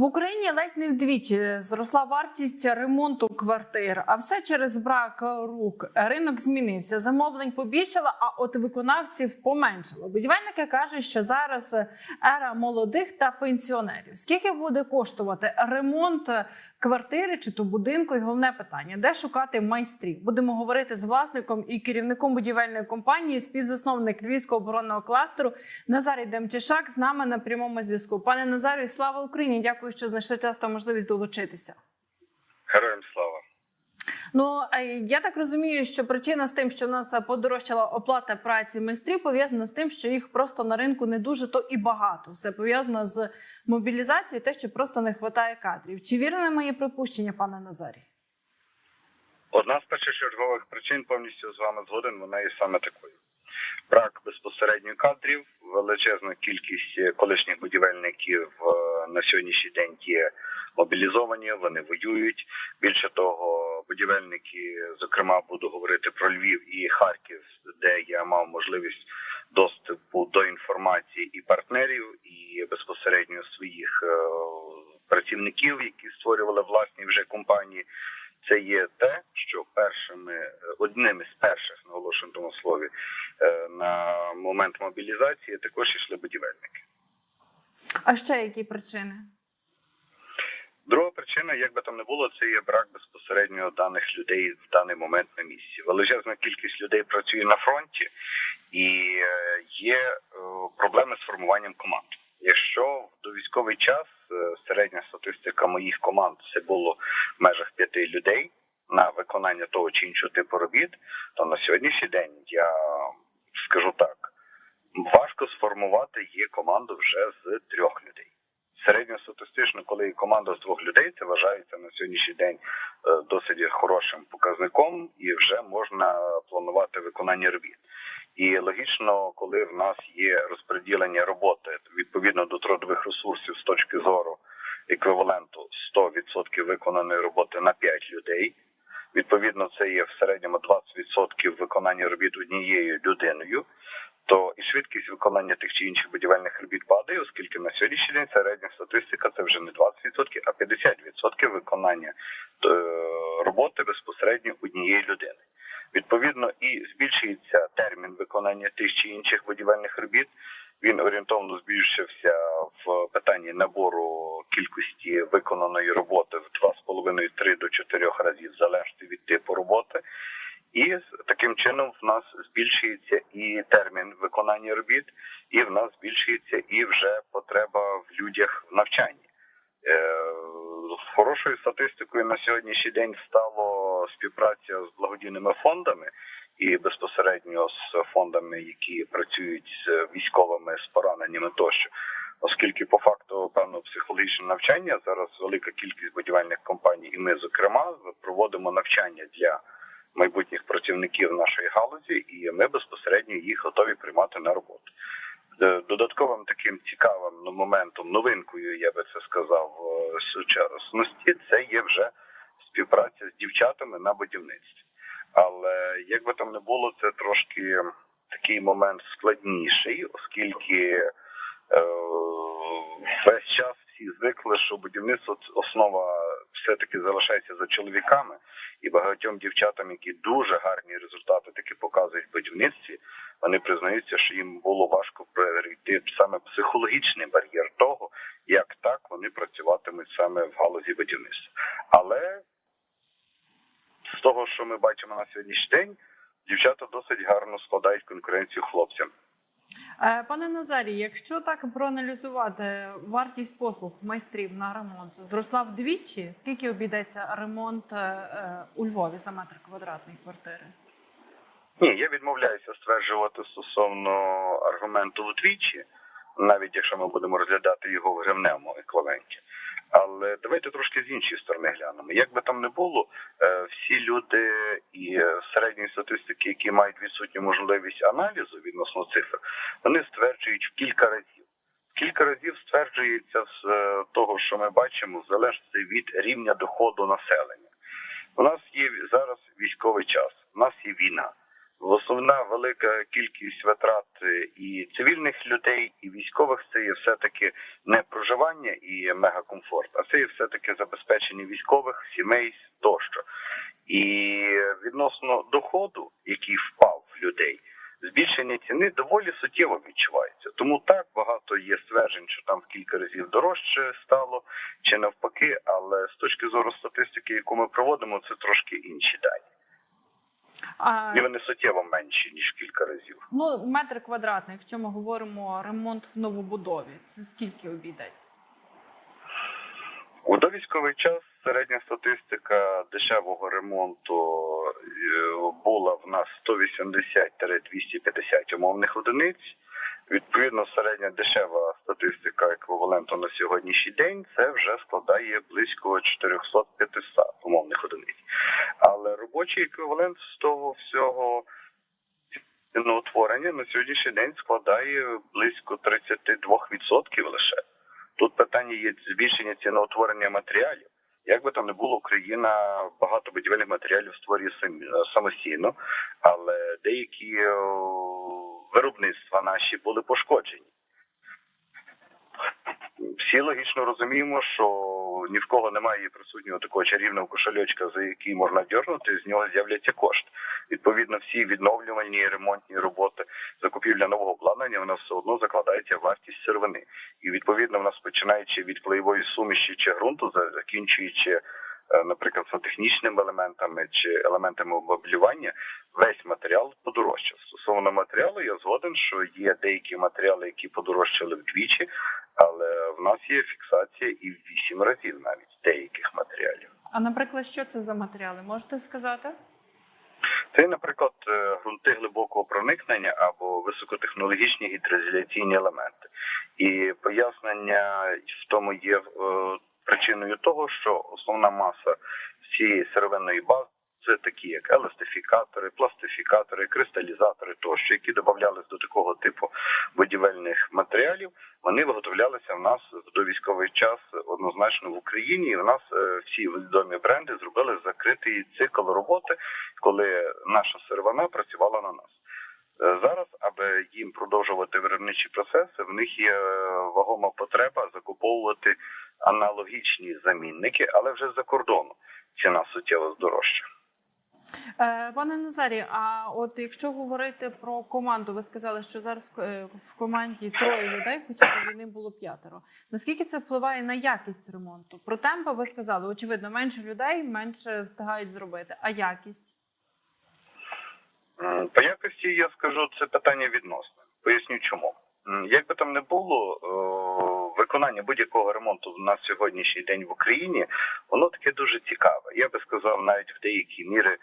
В Україні ледь не вдвічі зросла вартість ремонту квартир, а все через брак рук. Ринок змінився, замовлень побільшало, а от виконавців поменшало. Будівельники кажуть, що зараз ера молодих та пенсіонерів. Скільки буде коштувати ремонт квартири чи то будинку? І головне питання: де шукати майстрів? Будемо говорити з власником і керівником будівельної компанії, співзасновник Львівського оборонного кластеру Назарій Демчишак з нами на прямому зв'язку. Пане Назарію, слава Україні! Дякую, що знайшли час та можливість долучитися. Героям слава. Ну я так розумію, що причина з тим, що в нас подорожчала оплата праці майстрів, пов'язана з тим, що їх просто на ринку не дуже то і багато. Все пов'язано з мобілізацією, те, що просто не вистачає кадрів. Чи вірне моє припущення, пане Назарій? Одна з першочергових причин повністю з вами згоден, вона є саме такою. Брак безпосередньо кадрів, величезна кількість колишніх будівельників е, на сьогоднішній день є мобілізовані, вони воюють. Більше того, будівельники, зокрема, буду говорити про Львів і Харків, де я мав можливість доступу до інформації і партнерів, і безпосередньо своїх е, працівників, які створювали власні вже компанії. Це є те, що першими е, одним із перших наголошую тому слові е, на момент мобілізації також йшли будівельники. А ще які причини? Друга причина, як би там не було, це є брак безпосередньо даних людей в даний момент на місці. Величезна кількість людей працює на фронті, і е, є е, проблеми з формуванням команд. Якщо до військовий час е, середня статистика моїх команд це було в межах п'яти людей на виконання того чи іншого типу робіт, то на сьогоднішній день я скажу так: важко сформувати є команду вже з трьох людей. Середньостатистично, коли команда з двох людей, це вважається на сьогоднішній день е, досить хорошим показником, і вже можна планувати виконання робіт. І логічно, коли в нас є розподілення роботи відповідно до трудових ресурсів з точки зору еквіваленту 100% виконаної роботи на 5 людей. Відповідно, це є в середньому 20% виконання робіт однією людиною. То і швидкість виконання тих чи інших будівельних робіт падає, оскільки на сьогоднішній день середня статистика це вже не 20%, а 50% виконання е, роботи безпосередньо однієї людини. Відповідно, і збільшується термін виконання тих чи інших будівельних робіт. Він орієнтовно збільшився в питанні набору кількості виконаної роботи в 2,5-3 до 4 разів залежно від типу роботи. І таким чином в нас збільшується і термін виконання робіт, і в нас збільшується і вже потреба в людях в навчанні. Е, Хорошою статистикою на сьогоднішній день стало співпраця з благодійними фондами і безпосередньо з фондами, які працюють з військовими з пораненнями тощо. Оскільки по факту певно психологічне навчання зараз велика кількість будівельних компаній, і ми, зокрема, проводимо навчання для працівників нашої галузі, і ми безпосередньо їх готові приймати на роботу. Е, Додатковим таким цікавим ну, моментом, новинкою, я би це сказав, е, сучасності, це є вже співпраця з дівчатами на будівництві. Але як би там не було, це трошки такий момент складніший, оскільки е, весь час всі звикли, що будівництво основа все-таки залишається за чоловіками, і багатьом дівчатам, які дуже гарні результати таки показують в будівництві, вони признаються, що їм було важко перейти саме психологічний бар'єр того, як так вони працюватимуть саме в галузі будівництва. Але з того, що ми бачимо на сьогоднішній день, дівчата досить гарно складають конкуренцію хлопцям. Е, Пане Назарій, якщо так проаналізувати вартість послуг майстрів на ремонт зросла вдвічі, скільки обійдеться ремонт е, е, у Львові за метр квадратний квартири? Ні, я відмовляюся стверджувати стосовно аргументу вдвічі, навіть якщо ми будемо розглядати його в гривневому еквіваленті. Але давайте трошки з іншої сторони глянемо. Як би там не було, е, всі люди і е, середні статистики, які мають відсутню можливість аналізу відносно цифр, вони стверджують в кілька разів. Кілька разів стверджується з е, того, що ми бачимо, залежить від рівня доходу населення. У нас є зараз військовий час, у нас є війна. Основна велика кількість витрат е, і цивільних людей, і військових це є все-таки не проживання і мегакомфорт, а це є все-таки забезпечення військових, сімей тощо. І відносно доходу, який впав в людей, збільшення ціни доволі суттєво відчувається. Тому так багато є стверджень, що там в кілька разів дорожче стало чи навпаки, але з точки зору статистики, яку ми проводимо, це трошки інші дані. А, І вони суттєво менші ніж кілька разів. ну, метр квадратний, якщо ми говоримо ремонт в новобудові, це скільки обійдеться? У довійськовий час середня статистика дешевого ремонту е, була в нас 180-250 умовних одиниць. Відповідно, середня дешева статистика еквіваленту на сьогоднішній день це вже складає близько 400-500 умовних одиниць. Але робочий еквівалент з того всього ціноутворення на сьогоднішній день складає близько 32% лише. Тут питання є збільшення ціноутворення матеріалів. Як би там не було, Україна багато будівельних матеріалів створює самостійно, але деякі о, виробництва наші були пошкоджені. Всі логічно розуміємо, що ні в кого немає присутнього такого чарівного кошельочка, за який можна дьорнути, з нього з'являться кошти. Відповідно, всі відновлювальні ремонтні роботи, закупівля нового обладнання, вона все одно закладається в вартість сировини. І відповідно, в нас починаючи від клеєвої суміші чи ґрунту, закінчуючи, наприклад, сантехнічними елементами чи елементами обмеблювання, весь матеріал подорожчав. Стосовно матеріалу, я згоден, що є деякі матеріали, які подорожчали вдвічі, але в нас є фіксація і в вісім разів навіть деяких матеріалів. А наприклад, що це за матеріали? Можете сказати? Це, наприклад, е, ґрунти глибокого проникнення або високотехнологічні гідроізоляційні елементи. І пояснення в тому є е, причиною того, що основна маса цієї сировинної бази це такі, як еластифікатори, пластифікатори, кристалізатори тощо, які додавалися до такого типу будівельних матеріалів. Вони виготовлялися в нас в довійськовий час однозначно в Україні. І в нас е, всі відомі бренди зробили закритий цикл роботи, коли наша сировина працювала на нас. Е, Зараз, аби їм продовжувати виробничі процеси, в них є е, вагома потреба закуповувати аналогічні замінники, але вже з-за кордону. Ціна суттєво здорожча. Е, Пане Назарі, а от якщо говорити про команду, ви сказали, що зараз е, в команді троє людей, хоча до війни було п'ятеро. Наскільки це впливає на якість ремонту? Про темпи ви сказали, очевидно, менше людей менше встигають зробити. А якість? По якості я скажу, це питання відносне. Поясню чому. Як би там не було, о, виконання будь-якого ремонту на сьогоднішній день в Україні, воно таке дуже цікаве. Я би сказав, навіть в деякій мірі е,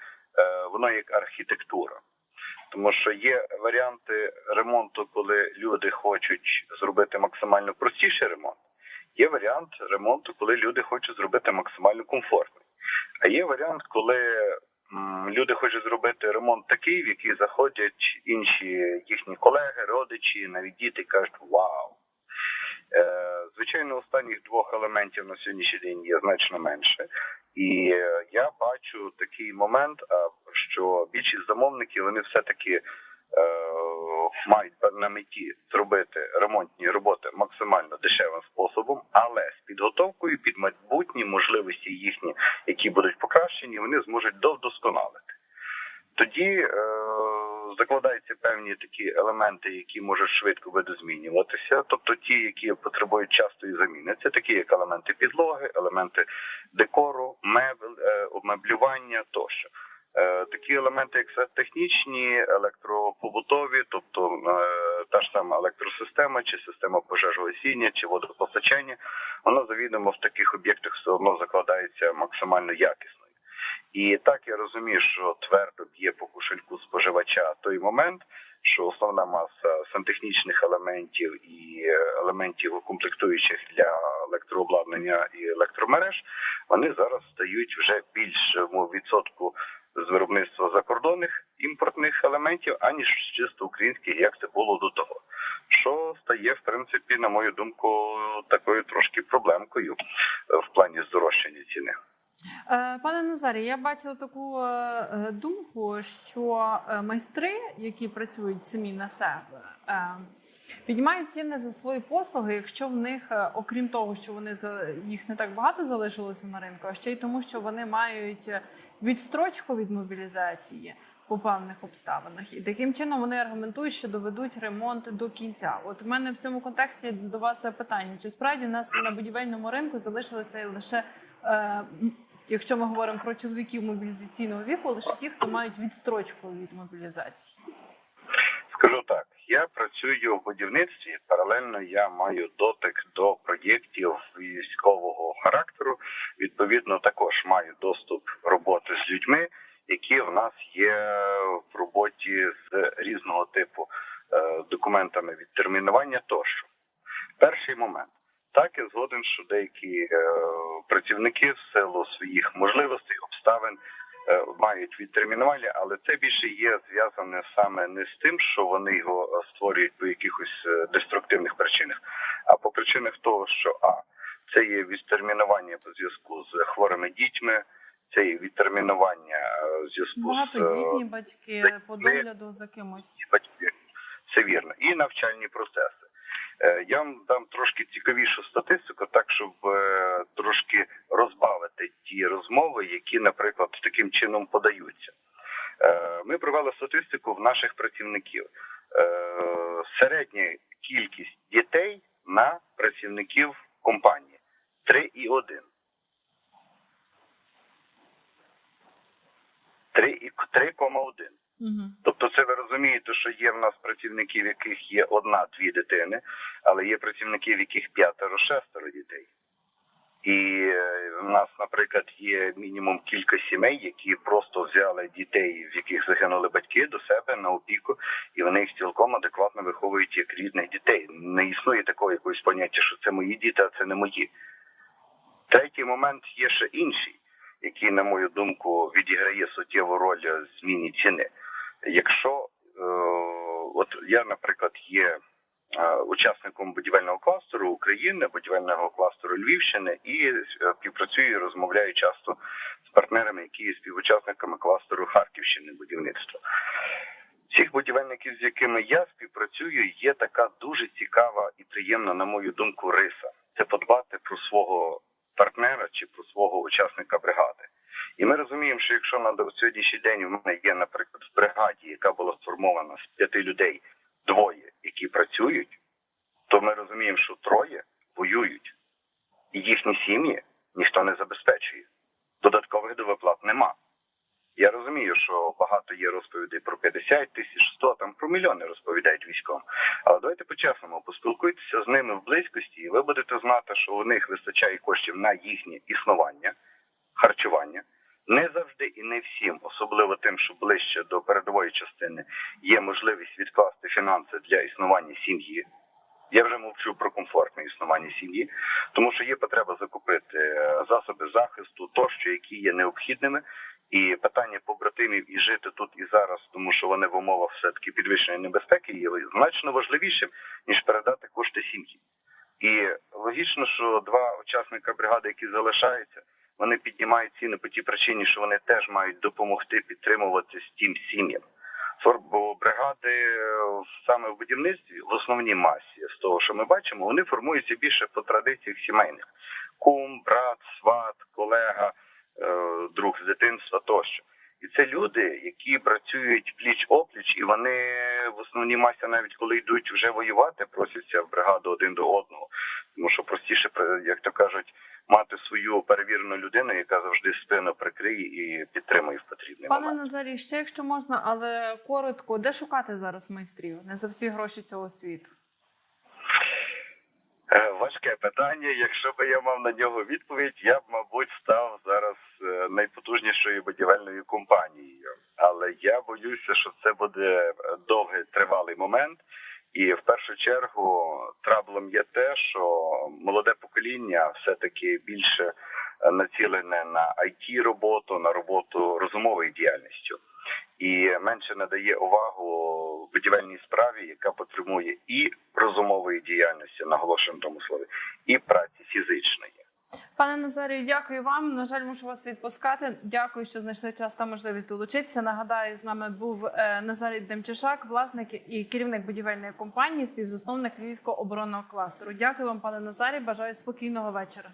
воно як архітектура. Тому що є варіанти ремонту, коли люди хочуть зробити максимально простіший ремонт. Є варіант ремонту, коли люди хочуть зробити максимально комфортний. А є варіант, коли люди хочуть зробити ремонт такий, в який заходять інші їхні колеги, родичі, навіть діти кажуть Вау! Звичайно, останніх двох елементів на сьогоднішній день є значно менше. І е, я бачу такий момент, що більшість замовників вони все-таки е, мають на меті зробити ремонтні роботи максимально дешевим способом, але з підготовкою під майбутні можливості їхні, які будуть покращені, вони зможуть довдосконалити. Тоді е, закладаються певні такі елементи, які можуть швидко видозмінюватися, тобто ті, які потребують частої заміни. Це такі, як елементи підлоги, елементи декору, мебель, е, обмеблювання тощо. Е, Такі елементи, як технічні, електропобутові, тобто е, та ж сама електросистема, чи система пожежогасіння, чи водопостачання, вона завідомо в таких об'єктах все одно закладається максимально якісною. І так я розумію, що твердо б'є по кошельку споживача той момент, що основна маса сантехнічних елементів і е, елементів комплектуючих для електрообладнання і електромереж, вони зараз стають вже більшому відсотку з виробництва закордонних імпортних елементів, аніж чисто українських, як це було до того. Що стає, в принципі, на мою думку, такою трошки проблемкою в плані здорожчання ціни. Е, Пане Назарі, я бачила таку е, е, думку, що майстри, які працюють самі на себе, піднімають ціни за свої послуги, якщо в них, окрім того, що вони за їх не так багато залишилося на ринку, а ще й тому, що вони мають відстрочку від мобілізації по певних обставинах, і таким чином вони аргументують, що доведуть ремонт до кінця. От у мене в цьому контексті до вас питання: чи справді в нас на будівельному ринку залишилися лише якщо ми говоримо про чоловіків мобілізаційного віку, лише ті, хто мають відстрочку від мобілізації. Скажу так, я працюю в будівництві. Паралельно я маю дотик до проєктів військового характеру. Відповідно, також маю доступ роботи з людьми, які в нас є в роботі з різного типу е, документами відтермінування тощо. Перший момент. Так, я згоден, що деякі е, працівники в силу своїх можливостей, обставин е, мають відтермінування, але це більше є зв'язане саме не з тим, що вони його е, створюють по якихось деструктивних причинах, а по причинах того, що а це є відтермінування по зв'язку з хворими дітьми, це є відтермінування в зв'язку з Багатодітні батьки по догляду за кимось. батьки. Це вірно. І навчальні процеси. Е, Я вам дам трошки цікавішу статистику, так щоб е, трошки розбавити ті розмови, які, наприклад, таким чином подаються. Е, Ми провели статистику в наших працівників. Середня кількість дітей на працівників компанії 3,1. 3,1. Угу. Тобто, це ви розумієте, що є в нас працівників, в яких є одна-дві дитини, але є працівників, в яких п'ятеро, шестеро дітей. І е, в нас, наприклад, є мінімум кілька сімей, які просто взяли дітей, в яких загинули батьки, до себе на опіку, і вони їх цілком адекватно виховують як рідних дітей. Не існує такого якогось поняття, що це мої діти, а це не мої. Третій момент є ще інший, який, на мою думку, відіграє суттєву роль зміні ціни. Якщо е, от я, наприклад, є е, учасником будівельного кластеру України, будівельного кластеру Львівщини, і е, співпрацюю і розмовляю часто з партнерами, які є співучасниками кластеру Харківщини будівництва. Всіх будівельників, з якими я співпрацюю, є така дуже цікава і приємна, на мою думку, риса. Це подбати про свого партнера чи про свого учасника бригади. І ми розуміємо, що якщо на сьогоднішній день в мене є, наприклад, в бригаді, яка була сформована з п'яти людей, двоє, які працюють, то ми розуміємо, що троє воюють, і їхні сім'ї ніхто не забезпечує. Додаткових до виплат нема. Я розумію, що багато є розповідей про 50 тисяч, 100, там про мільйони розповідають військовим. Але давайте по-чесному поспілкуйтеся з ними в близькості, і ви будете знати, що у них вистачає коштів на їхнє існування, харчування. Не завжди і не всім, особливо тим, що ближче до передової частини, є можливість відкласти фінанси для існування сім'ї. Я вже мовчу про комфортне існування сім'ї, тому що є потреба закупити е, засоби захисту, тощо, які є необхідними, і питання побратимів і жити тут і зараз, тому що вони в умовах все таки підвищеної небезпеки є значно важливішим ніж передати кошти сім'ї. І логічно, що два учасника бригади, які залишаються, вони піднімають ціни по тій причині, що вони теж мають допомогти підтримувати тим сім'ям. Бригади е, саме в будівництві в основній масі з того, що ми бачимо, вони формуються більше по традиціях сімейних: кум, брат, сват, колега, е, друг з дитинства тощо. І це люди, які працюють пліч опліч, і вони в основній масі, навіть коли йдуть вже воювати, просяться в бригаду один до одного. Тому що простіше, як то кажуть, мати свою перевірену людину, яка завжди спину прикриє і підтримує в потрібний Пане момент. Назарі, ще якщо можна, але коротко, де шукати зараз майстрів? Не за всі гроші цього світу. Е, Важке питання. Якщо б я мав на нього відповідь, я б, мабуть, став зараз е, найпотужнішою будівельною компанією. Але я боюся, що це буде довгий тривалий момент. І в першу чергу траблом є те, що молоде покоління все-таки більше е, націлене на it роботу, на роботу розумовою діяльністю, і менше надає увагу будівельній справі, яка потребує і розумової діяльності, наголошуємо тому слові, і праці фізичної. Пане Назарію, дякую вам. На жаль, мушу вас відпускати. Дякую, що знайшли час та можливість долучитися. Нагадаю, з нами був е, Назарій Демчишак, власник і керівник будівельної компанії, співзасновник Львівського оборонного кластеру. Дякую вам, пане Назарі. Бажаю спокійного вечора.